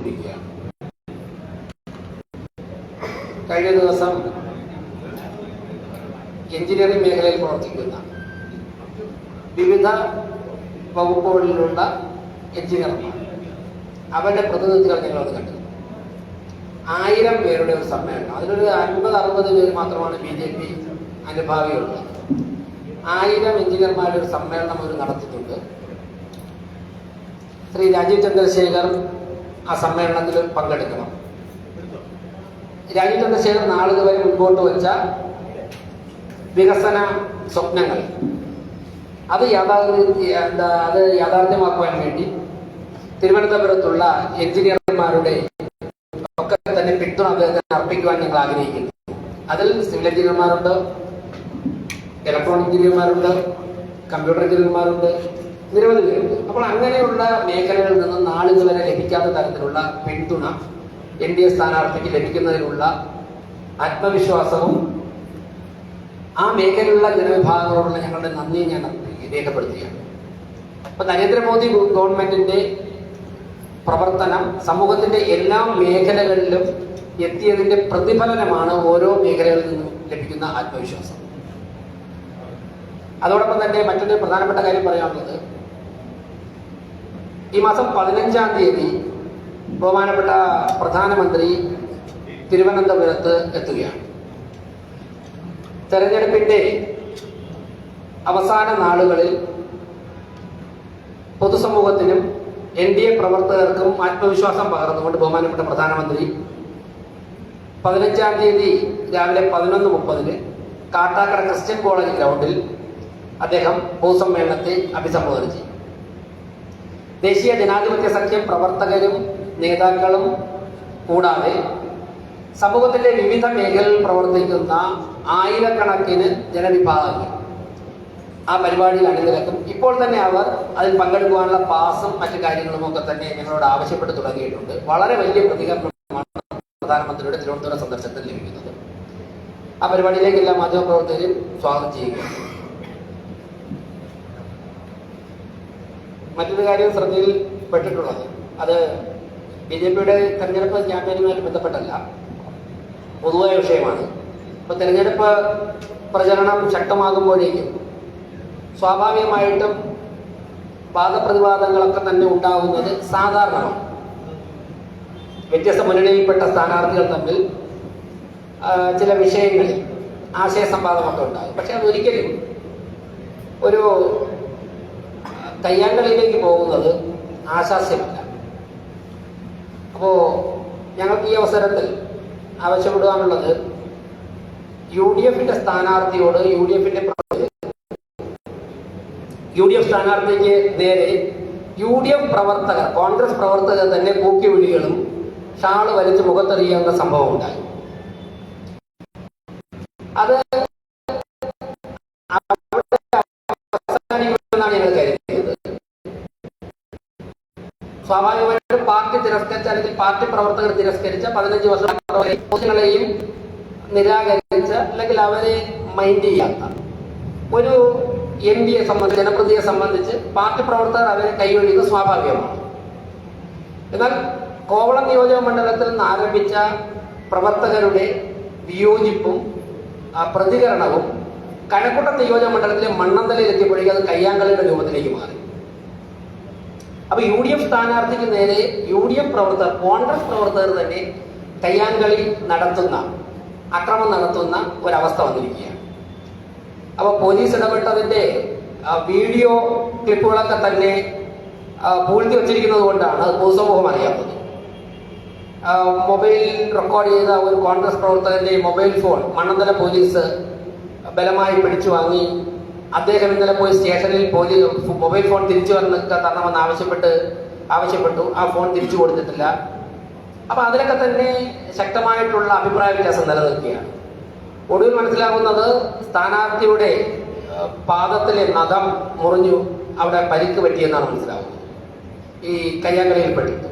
നടത്തിക്കൊണ്ടിരിക്കുകയാണ് കഴിഞ്ഞ ദിവസം എഞ്ചിനീയറിംഗ് മേഖലയിൽ പ്രവർത്തിക്കുന്ന വിവിധ വകുപ്പുകളിലുള്ള എഞ്ചിനീയർമാർ അവരുടെ പ്രതിനിധികൾ ഞങ്ങളത് കണ്ടു. ആയിരം പേരുടെ ഒരു സമ്മേളനം. അതിലൊരു അൻപത് അറുപത് പേര് മാത്രമാണ് ബി ജെ പി അനുഭാവിയുള്ളത്. ആയിരം എഞ്ചിനീയർമാരുടെ ഒരു സമ്മേളനം അവർ നടത്തിയിട്ടുണ്ട്. ശ്രീ രാജീവ് ചന്ദ്രശേഖർ ആ സമ്മേളനത്തിൽ പങ്കെടുക്കണം. രാജ്യത്തിന്റെ രാജീവ് നാളുകൾ നാളിതുവരെ മുൻപോട്ട് വെച്ച വികസന സ്വപ്നങ്ങൾ. അത് യാഥാർത്ഥ്യ അത് യാഥാർത്ഥ്യമാക്കുവാൻ വേണ്ടി തിരുവനന്തപുരത്തുള്ള എഞ്ചിനീയർമാരുടെ ഒക്കെ തന്നെ പിന്തുണ അദ്ദേഹത്തിന് അർപ്പിക്കുവാൻ ഞങ്ങൾ ആഗ്രഹിക്കുന്നു. അതിൽ സിവിൽ എഞ്ചിനീയർമാരുണ്ട് ഇലക്ട്രോണിക് എഞ്ചിനീയർമാരുണ്ട് കമ്പ്യൂട്ടർ എഞ്ചിനീയർമാരുണ്ട് നിരവധി പേരുണ്ട്. അപ്പോൾ അങ്ങനെയുള്ള മേഖലകളിൽ നിന്ന് നാളിതുവരെ ലഭിക്കാത്ത തരത്തിലുള്ള പിന്തുണ എൻ ഡി എ സ്ഥാനാർത്ഥിക്ക് ലഭിക്കുന്നതിനുള്ള ആത്മവിശ്വാസവും ആ മേഖലയിലുള്ള ജനവിഭാഗങ്ങളോടുള്ള ഞങ്ങളുടെ നന്ദി ഞാൻ രേഖപ്പെടുത്തുകയാണ്. അപ്പൊ നരേന്ദ്രമോദി ഗവൺമെന്റിന്റെ പ്രവർത്തനം സമൂഹത്തിന്റെ എല്ലാ മേഖലകളിലും എത്തിയതിന്റെ പ്രതിഫലനമാണ് ഓരോ മേഖലകളിൽ നിന്നും ലഭിക്കുന്ന ആത്മവിശ്വാസം. അതോടൊപ്പം തന്നെ മറ്റൊരു പ്രധാനപ്പെട്ട കാര്യം പറയാനുള്ളത് ഈ മാസം പതിനഞ്ചാം തീയതി ബഹുമാനപ്പെട്ട പ്രധാനമന്ത്രി തിരുവനന്തപുരത്ത് എത്തുകയാണ്. തെരഞ്ഞെടുപ്പിന്റെ അവസാന നാളുകളിൽ പൊതുസമൂഹത്തിനും എൻ ഡി എ പ്രവർത്തകർക്കും ആത്മവിശ്വാസം പകർന്നുകൊണ്ട് ബഹുമാനപ്പെട്ട പ്രധാനമന്ത്രി പതിനഞ്ചാം തീയതി രാവിലെ പതിനൊന്ന് മുപ്പതിന് കാട്ടാക്കട ക്രിസ്ത്യൻ കോളേജ് ഗ്രൗണ്ടിൽ അദ്ദേഹം പൊതുസമ്മേളനത്തെ അഭിസംബോധന ചെയ്യും. ദേശീയ ജനാധിപത്യ സഖ്യം പ്രവർത്തകരും നേതാക്കളും കൂടാതെ സമൂഹത്തിന്റെ വിവിധ മേഖലകളിൽ പ്രവർത്തിക്കുന്ന ആയിരക്കണക്കിന് ജനവിഭാഗങ്ങൾ ആ പരിപാടിയിൽ അണിനിരക്കും. ഇപ്പോൾ തന്നെ അവർ അതിൽ പങ്കെടുക്കുവാനുള്ള പാസും മറ്റു കാര്യങ്ങളും ഒക്കെ തന്നെ ഞങ്ങളോട് ആവശ്യപ്പെട്ട് തുടങ്ങിയിട്ടുണ്ട്. വളരെ വലിയ പ്രതികരണമാണ് പ്രധാനമന്ത്രിയുടെ തിരുവനന്തപുരം സന്ദർശനത്തിൽ ലഭിക്കുന്നത്. ആ പരിപാടിയിലേക്ക് എല്ലാ മാധ്യമപ്രവർത്തകരും സ്വാഗതം ചെയ്യുകയാണ്. മറ്റൊരു കാര്യം ശ്രദ്ധയിൽ പെട്ടിട്ടുള്ളത്. അത് ബി ജെ പിയുടെ തെരഞ്ഞെടുപ്പ് ക്യാമ്പയിനുമായിട്ട് ബന്ധപ്പെട്ടല്ല. പൊതുവായ വിഷയമാണ്. ഇപ്പൊ തെരഞ്ഞെടുപ്പ് പ്രചരണം ശക്തമാകുമ്പോഴേക്കും സ്വാഭാവികമായിട്ടും വാദപ്രതിവാദങ്ങളൊക്കെ തന്നെ ഉണ്ടാകുന്നത് സാധാരണമാണ്. വ്യത്യസ്ത മുന്നണിയിൽപ്പെട്ട സ്ഥാനാർത്ഥികൾ തമ്മിൽ ചില വിഷയങ്ങളിൽ ആശയ സംവാദമൊക്കെ ഉണ്ടാകും. പക്ഷെ അതൊരിക്കലും ഒരു കയ്യാങ്കളിയിലേക്ക് പോകുന്നത് ആശാസ്യമല്ല. അപ്പോ ഞങ്ങൾക്ക് ഈ അവസരത്തിൽ ആവശ്യപ്പെടുവാനുള്ളത് യു ഡി എഫിന്റെ സ്ഥാനാർത്ഥിയോട് യു ഡി എഫിന്റെ യു ഡി എഫ് സ്ഥാനാർത്ഥിക്ക് നേരെ യു ഡി എഫ് പ്രവർത്തകർ കോൺഗ്രസ് പ്രവർത്തകർ തന്നെ കൂക്കി വിളികളും ഷാൾ വലിച്ച് മുഖത്തെറിയാവുന്ന സംഭവം ഉണ്ടായി. അത് അവിടെ അവസാനിക്കുമെന്നാണ് ഞങ്ങൾ കരുതിയത് സ്വാഭാവികമായിട്ടും പാർട്ടി തിരസ്കരിച്ച അല്ലെങ്കിൽ പാർട്ടി പ്രവർത്തകർ തിരസ്കരിച്ച പതിനഞ്ച് വർഷം ങ്ങളെയും നിരാകരിച്ച അല്ലെങ്കിൽ അവരെ മൈൻഡ് ചെയ്യാത്ത ഒരു എം പിയെ സംബന്ധിച്ച് ജനപ്രതിയെ സംബന്ധിച്ച് പാർട്ടി പ്രവർത്തകർ അവരെ കൈയൊഴിയുന്നത് സ്വാഭാവികമാണ്. എന്നാൽ കോവളം നിയോജക മണ്ഡലത്തിൽ നിന്ന് ആരംഭിച്ച പ്രവർത്തകരുടെ വിയോജിപ്പും പ്രതികരണവും കഴക്കൂട്ടം നിയോജക മണ്ഡലത്തിലെ മണ്ണന്തലയിൽ എത്തിയപ്പോഴേക്കും അത് കയ്യാങ്കളിയുടെ രൂപത്തിലേക്ക് മാറി. അപ്പൊ യു ഡി എഫ് സ്ഥാനാർത്ഥിക്ക് നേരെ യു ഡി എഫ് പ്രവർത്തകർ കോൺഗ്രസ് പ്രവർത്തകർ തന്നെ കയ്യാങ്കളി നടത്തുന്ന അക്രമം നടത്തുന്ന ഒരവസ്ഥ വന്നിരിക്കുകയാണ്. അപ്പൊ പോലീസ് ഇടപെട്ടതിന്റെ വീഡിയോ ക്ലിപ്പുകളൊക്കെ തന്നെ പൂഴ്ത്തി വച്ചിരിക്കുന്നത് കൊണ്ടാണ് അത് പൊതുസമൂഹം അറിയാത്തത്. മൊബൈൽ റെക്കോർഡ് ചെയ്ത ഒരു കോൺഗ്രസ് പ്രവർത്തകന്റെ മൊബൈൽ ഫോൺ മണ്ണന്തല പോലീസ് ബലമായി പിടിച്ചു വാങ്ങി. അദ്ദേഹം ഇന്നലെ പോയി സ്റ്റേഷനിൽ പോയി മൊബൈൽ ഫോൺ തിരിച്ചു വന്ന് തരണമെന്ന് ആവശ്യപ്പെട്ട് ആവശ്യപ്പെട്ടു. ആ ഫോൺ തിരിച്ചു കൊടുത്തിട്ടില്ല. അപ്പൊ അതിലൊക്കെ തന്നെ ശക്തമായിട്ടുള്ള അഭിപ്രായ വ്യത്യാസം നിലനിൽക്കുകയാണ്. ഒടുവിൽ മനസ്സിലാകുന്നത് സ്ഥാനാർത്ഥിയുടെ പാദത്തിലെ നദം മുറിഞ്ഞു അവിടെ പരിക്ക് പറ്റിയെന്നാണ് മനസ്സിലാകുന്നത്. ഈ കയ്യാങ്കളിയിൽപ്പെട്ടിട്ട്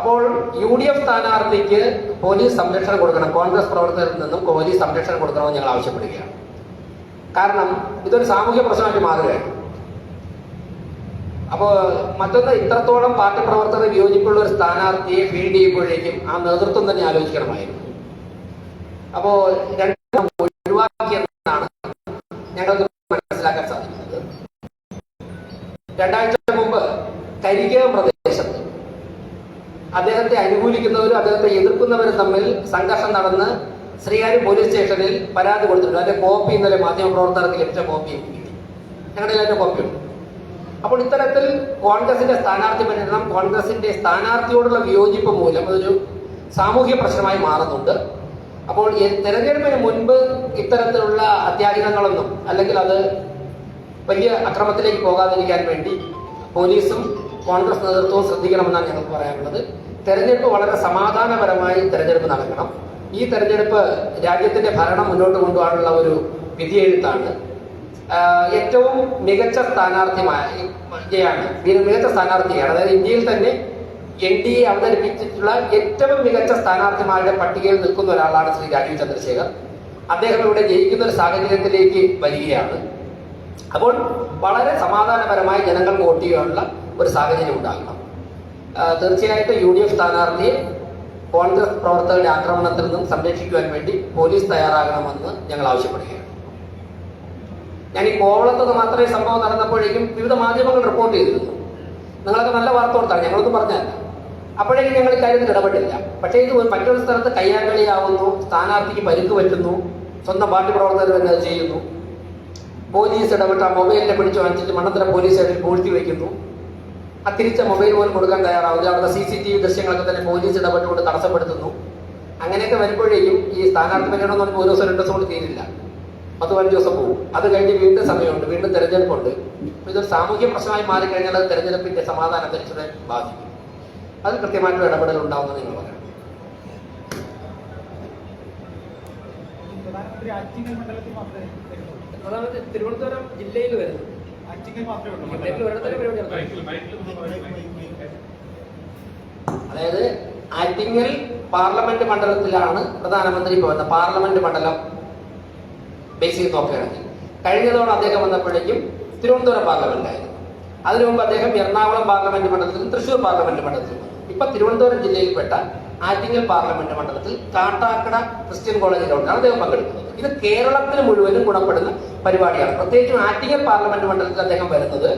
അപ്പോൾ യു ഡി എഫ് സ്ഥാനാർത്ഥിക്ക് പോലീസ് സംരക്ഷണം കൊടുക്കണം. കോൺഗ്രസ് പ്രവർത്തകരിൽ നിന്നും പോലീസ് സംരക്ഷണം കൊടുക്കണമെന്ന് ഞങ്ങൾ ആവശ്യപ്പെടുകയാണ്. കാരണം ഇതൊരു സാമൂഹ്യ പ്രശ്നമായിട്ട് മാറുകയാണ്. അപ്പോൾ മറ്റൊന്ന് ഇത്രത്തോളം പാർട്ടി പ്രവർത്തകർ വിയോജിപ്പുള്ള ഒരു സ്ഥാനാർത്ഥിയെ ഫീൽഡ് ചെയ്യുമ്പോഴേക്കും ആ നേതൃത്വം തന്നെ ആലോചിക്കണമായിരുന്നു. അപ്പോ രണ്ടും ഒഴിവാക്കിയെന്നാണ് ഞങ്ങൾക്ക് മനസ്സിലാക്കാൻ സാധിക്കുന്നത്. രണ്ടാഴ്ച മുമ്പ് കരിക്കകം പ്രദേശത്ത് അദ്ദേഹത്തെ അനുകൂലിക്കുന്നവരും അദ്ദേഹത്തെ എതിർക്കുന്നവരും തമ്മിൽ സംഘർഷം നടന്ന് ശ്രീകാര്യം പോലീസ് സ്റ്റേഷനിൽ പരാതി കൊടുത്തിട്ടുണ്ട്. അതിന്റെ കോപ്പി ഇന്നലെ മാധ്യമപ്രവർത്തകർക്ക് ലഭിച്ച കോപ്പി. ഞങ്ങളുടെ അതിന്റെ കോപ്പിയുണ്ട്. അപ്പോൾ ഇത്തരത്തിൽ കോൺഗ്രസിന്റെ സ്ഥാനാർത്ഥി പര്യടനം കോൺഗ്രസിന്റെ സ്ഥാനാർത്ഥിയോടുള്ള വിയോജിപ്പ് മൂലം അതൊരു സാമൂഹ്യ പ്രശ്നമായി മാറുന്നുണ്ട്. അപ്പോൾ തെരഞ്ഞെടുപ്പിന് മുൻപ് ഇത്തരത്തിലുള്ള അത്യാഹിതങ്ങളൊന്നും അല്ലെങ്കിൽ അത് വലിയ അക്രമത്തിലേക്ക് പോകാതിരിക്കാൻ വേണ്ടി പോലീസും കോൺഗ്രസ് നേതൃത്വവും ശ്രദ്ധിക്കണമെന്നാണ് ഞങ്ങൾക്ക് പറയാനുള്ളത്. തെരഞ്ഞെടുപ്പ് വളരെ സമാധാനപരമായി തെരഞ്ഞെടുപ്പ് നടക്കണം. ഈ തെരഞ്ഞെടുപ്പ് രാജ്യത്തിന്റെ ഭരണം മുന്നോട്ട് കൊണ്ടുപോകാനുള്ള ഒരു വിധിയെഴുത്താണ്. ഏറ്റവും മികച്ച സ്ഥാനാർത്ഥിയാണ് മികച്ച സ്ഥാനാർത്ഥിയാണ്. അതായത് ഇന്ത്യയിൽ തന്നെ എൻ ഡി എ അവതരിപ്പിച്ചിട്ടുള്ള ഏറ്റവും മികച്ച സ്ഥാനാർത്ഥിമാരുടെ പട്ടികയിൽ നിൽക്കുന്ന ഒരാളാണ് ശ്രീ രാജീവ് ചന്ദ്രശേഖർ. അദ്ദേഹം ഇവിടെ ജയിക്കുന്ന ഒരു സാഹചര്യത്തിലേക്ക് വരികയാണ്. അപ്പോൾ വളരെ സമാധാനപരമായി ജനങ്ങൾ വോട്ട് ചെയ്യാനുള്ള ഒരു സാഹചര്യം ഉണ്ടാകണം. തീർച്ചയായിട്ടും യു ഡി എഫ് സ്ഥാനാർത്ഥിയെ കോൺഗ്രസ് പ്രവർത്തകരുടെ ആക്രമണത്തിൽ നിന്നും സംരക്ഷിക്കുവാൻ വേണ്ടി പോലീസ് തയ്യാറാകണമെന്ന് ഞങ്ങൾ ആവശ്യപ്പെടുകയാണ്. ഞാൻ ഈ കോവളത്ത് മാത്രമേ സംഭവം നടന്നപ്പോഴേക്കും വിവിധ മാധ്യമങ്ങൾ റിപ്പോർട്ട് ചെയ്തിരുന്നു. നിങ്ങളൊക്കെ നല്ല വാർത്ത കൊടുത്താണ് ഞങ്ങളൊന്നും പറഞ്ഞല്ല അപ്പോഴേക്കും ഞങ്ങൾ ഇക്കാര്യത്തിൽ ഇടപെട്ടില്ല പക്ഷേ ഇത് മറ്റൊരു സ്ഥലത്ത് കയ്യാങ്കളിയാവുന്നു സ്ഥാനാർത്ഥിക്ക് പരിക്ക് പറ്റുന്നു സ്വന്തം പാർട്ടി പ്രവർത്തകർ തന്നെ ചെയ്യുന്നു. പോലീസ് ഇടപെട്ട മൊബൈലിനെ പിടിച്ചു വാങ്ങിച്ചിട്ട് മണ്ണത്തര പോലീസ് സ്റ്റേഷനിൽ പൂഴ്ത്തി വയ്ക്കുന്നു. തിരിച്ച മൊബൈൽ പോലും കൊടുക്കാൻ തയ്യാറാവില്ല. അവിടുത്തെ സി സി ടി വി ദൃശ്യങ്ങളൊക്കെ തന്നെ പോലീസ് ഇടപെട്ടുകൊണ്ട് തടസ്സപ്പെടുത്തുന്നു. അങ്ങനെയൊക്കെ വരുമ്പോഴേക്കും ഈ സ്ഥാനാർത്ഥി പര്യടനം എന്ന് പറയുമ്പോൾ ഒരു ദിവസം രണ്ട് ദിവസം കൊണ്ട് തീരില്ല. പത്ത് പതിനഞ്ച് ദിവസം പോകും. അത് കഴിഞ്ഞ് വീണ്ടും സമയമുണ്ട്. വീണ്ടും തെരഞ്ഞെടുപ്പുണ്ട് ഇതൊരു സാമൂഹ്യ പ്രശ്നമായി മാറിക്കഴിഞ്ഞാൽ അത് തെരഞ്ഞെടുപ്പിന്റെ സമാധാനത്തെ ഇച്ചിരി ബാധിക്കും. അത് കൃത്യമായിട്ടുള്ള ഇടപെടൽ ഉണ്ടാവുമെന്ന് നിങ്ങൾ പറയാം പ്രധാനമന്ത്രി. തിരുവനന്തപുരം ജില്ലയിൽ വരുന്നത് അതായത് ആറ്റിങ്ങൽ പാർലമെന്റ് മണ്ഡലത്തിലാണ് പ്രധാനമന്ത്രി പോകുന്നത്. പാർലമെന്റ് മണ്ഡലം ബേസ് ചെയ്ത് നോക്കുകയാണെങ്കിൽ. കഴിഞ്ഞ തവണ അദ്ദേഹം വന്നപ്പോഴേക്കും തിരുവനന്തപുരം പാർലമെന്റായിരുന്നു അതിനു മുമ്പ് അദ്ദേഹം എറണാകുളം പാർലമെന്റ് മണ്ഡലത്തിലും തൃശൂർ പാർലമെന്റ് മണ്ഡലത്തിലും. ഇപ്പൊ തിരുവനന്തപുരം ജില്ലയിൽപ്പെട്ട ആറ്റിങ്ങൽ പാർലമെന്റ് മണ്ഡലത്തിൽ കാട്ടാക്കട ക്രിസ്ത്യൻ കോളേജ് ഗ്രൗണ്ടിലാണ് അദ്ദേഹം പങ്കെടുക്കുന്നത്. ഇത് കേരളത്തിന് മുഴുവനും ഗുണപ്പെടുന്ന പരിപാടിയാണ്. പ്രത്യേകിച്ചും ആറ്റിങ്ങൽ പാർലമെന്റ് മണ്ഡലത്തിൽ അദ്ദേഹം വരുന്നത്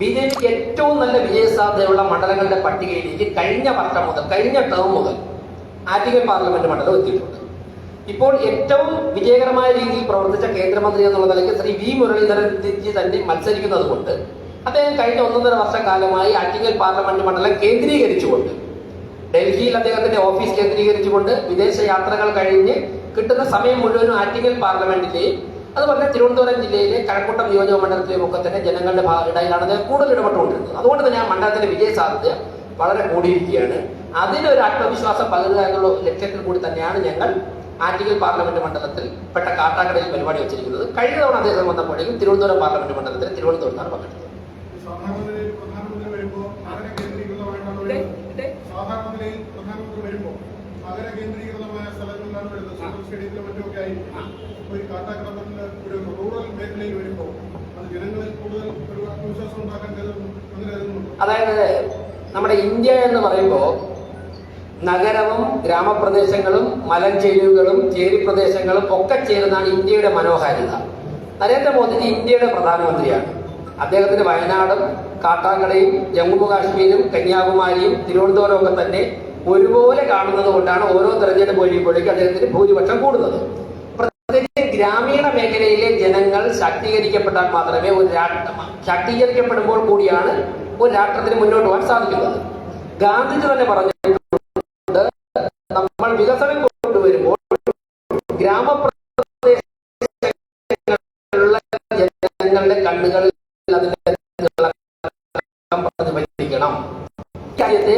ബി ജെ പിക്ക് ഏറ്റവും നല്ല വിജയസാധ്യതയുള്ള മണ്ഡലങ്ങളുടെ പട്ടികയിലേക്ക് കഴിഞ്ഞ വർഷം മുതൽ കഴിഞ്ഞ ടേം മുതൽ ആറ്റിങ്ങൽ പാർലമെന്റ് മണ്ഡലം എത്തിയിട്ടുണ്ട്. ഇപ്പോൾ ഏറ്റവും വിജയകരമായ രീതിയിൽ പ്രവർത്തിച്ച കേന്ദ്രമന്ത്രി എന്നുള്ള നിലയ്ക്ക് ശ്രീ വി മുരളീധരൻ തന്നെ മത്സരിക്കുന്നത് കൊണ്ട് അദ്ദേഹം കഴിഞ്ഞ ഒന്നൊന്നര വർഷക്കാലമായി ആറ്റിങ്ങൽ പാർലമെന്റ് മണ്ഡലം കേന്ദ്രീകരിച്ചുകൊണ്ട് ഡൽഹിയിൽ അദ്ദേഹത്തിന്റെ ഓഫീസ് കേന്ദ്രീകരിച്ചുകൊണ്ട് വിദേശ യാത്രകൾ കഴിഞ്ഞ് കിട്ടുന്ന സമയം മുഴുവനും ആറ്റിങ്ങൽ പാർലമെന്റിലെയും അതുപോലെ തിരുവനന്തപുരം ജില്ലയിലെ കഴക്കൂട്ടം നിയോജക മണ്ഡലത്തിലെയും ഒക്കെ തന്നെ ജനങ്ങളുടെ ഇടയിലാണ് അദ്ദേഹം കൂടുതൽ ഇടപെട്ടുകൊണ്ടിരുന്നത്. അതുകൊണ്ട് തന്നെ ആ മണ്ഡലത്തിന്റെ വിജയ സാധ്യത വളരെ കൂടിയിരിക്കുകയാണ്. അതിനൊരു ആത്മവിശ്വാസം പകരുക എന്നുള്ള ലക്ഷ്യത്തിൽ കൂടി തന്നെയാണ് ഞങ്ങൾ ആറ്റിങ്ങൽ പാർലമെന്റ് മണ്ഡലത്തിൽ പെട്ട കാട്ടാക്കടയിൽ പരിപാടി വെച്ചിരിക്കുന്നത്. കഴിഞ്ഞ തവണ അദ്ദേഹം വന്നപ്പോഴേക്കും തിരുവനന്തപുരം പാർലമെന്റ് മണ്ഡലത്തിൽ തിരുവനന്തപുരത്താണ് പങ്കെടുത്തത് സാധാരണ പ്രധാനമന്ത്രി വരുമ്പോൾ നഗര കേന്ദ്രീകൃതമായിട്ടാണ് ഇവിടെ- വരുന്നത് ഇവിടെ സാധാരണ നിലയിൽ പ്രധാനമന്ത്രി വരുമ്പോൾ നഗര കേന്ദ്രീകൃതമായ സ്ഥലങ്ങളിലാണ് വരുന്നത്. സൂപ്പർ സ്റ്റേഡിയത്തിലും മറ്റുമൊക്കെ ആയിരിക്കും ഒരു കാട്ടാക്രമത്തിൽ ഒരു റൂറൽ മേഖലയിൽ വരുമ്പോൾ അത് ജനങ്ങളിൽ കൂടുതൽ ഒരു ആത്മവിശ്വാസം ഉണ്ടാക്കാൻ കരുതുന്നു അങ്ങനെ കരുതുന്നു അതായത് നമ്മുടെ ഇന്ത്യ എന്ന് പറയുമ്പോൾ നഗരവും ഗ്രാമപ്രദേശങ്ങളും മലഞ്ചെരിവുകളും ചേരിപ്രദേശങ്ങളും ഒക്കെ ചേരുന്നതാണ് ഇന്ത്യയുടെ മനോഹാരിത. നരേന്ദ്രമോദിജി ഇന്ത്യയുടെ പ്രധാനമന്ത്രിയാണ്. അദ്ദേഹത്തിന് വയനാടും കാട്ടാക്കടയും ജമ്മു കാശ്മീരും കന്യാകുമാരിയും തിരുവനന്തപുരവും ഒക്കെ തന്നെ ഒരുപോലെ കാണുന്നത് കൊണ്ടാണ് ഓരോ തെരഞ്ഞെടുപ്പ് കഴിയുമ്പോഴേക്കും അദ്ദേഹത്തിന് ഭൂരിപക്ഷം കൂടുന്നത്. പ്രത്യേകിച്ച് ഗ്രാമീണ മേഖലയിലെ ജനങ്ങൾ ശാക്തീകരിക്കപ്പെട്ടാൽ മാത്രമേ ഒരു ശാക്തീകരിക്കപ്പെടുമ്പോൾ കൂടിയാണ് ഒരു രാഷ്ട്രത്തിന് മുന്നോട്ട് പോകാൻ സാധിക്കുന്നത്. ഗാന്ധിജി തന്നെ പറഞ്ഞിട്ടുണ്ട് നമ്മൾ വികസനം കൊണ്ടുവരുമ്പോൾ ഗ്രാമപ്രദേശങ്ങളിലുള്ള ജനങ്ങളുടെ കണ്ണുകളിൽ അതിന്റെ പ്രതിഫലിക്കണം രാജ്യത്തെ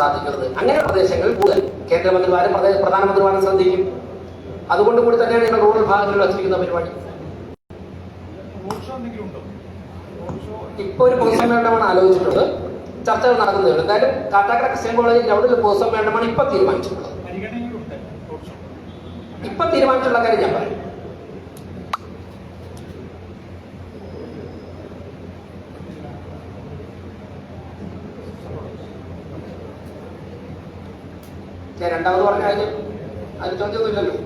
സാധിക്കുന്നത്. അങ്ങനെ പ്രദേശങ്ങളിൽ കൂടുതൽ കേന്ദ്രമന്ത്രിമാരും പ്രധാനമന്ത്രിമാരും ശ്രദ്ധിക്കും. അതുകൊണ്ട് കൂടി തന്നെയാണ് ഞങ്ങൾ റൂറൽ ഭാഗങ്ങളിൽ വച്ചിരിക്കുന്ന പരിപാടി. റോഡ് ഷോ എന്തെങ്കിലും ഉണ്ടോ ഇപ്പൊ ഒരു പൊതുസമ്മേളനമാണ് ആലോചിച്ചിട്ടുള്ളത്. ചർച്ചകൾ നടക്കുന്നുണ്ട്. എന്തായാലും കാട്ടാക്കട ക്രിസ്ത്യൻ കോളേജിൽ അവിടെ ഒരു പൊതുസമ്മേളനമാണ് ഇപ്പൊ തീരുമാനിച്ചിട്ടുള്ളത്. ഇപ്പൊ തീരുമാനിച്ചിട്ടുള്ള കാര്യം ഞാൻ പറയും. രണ്ടാമത് പറഞ്ഞ അതിന് ചോദ്യമൊന്നുമില്ലല്ലോ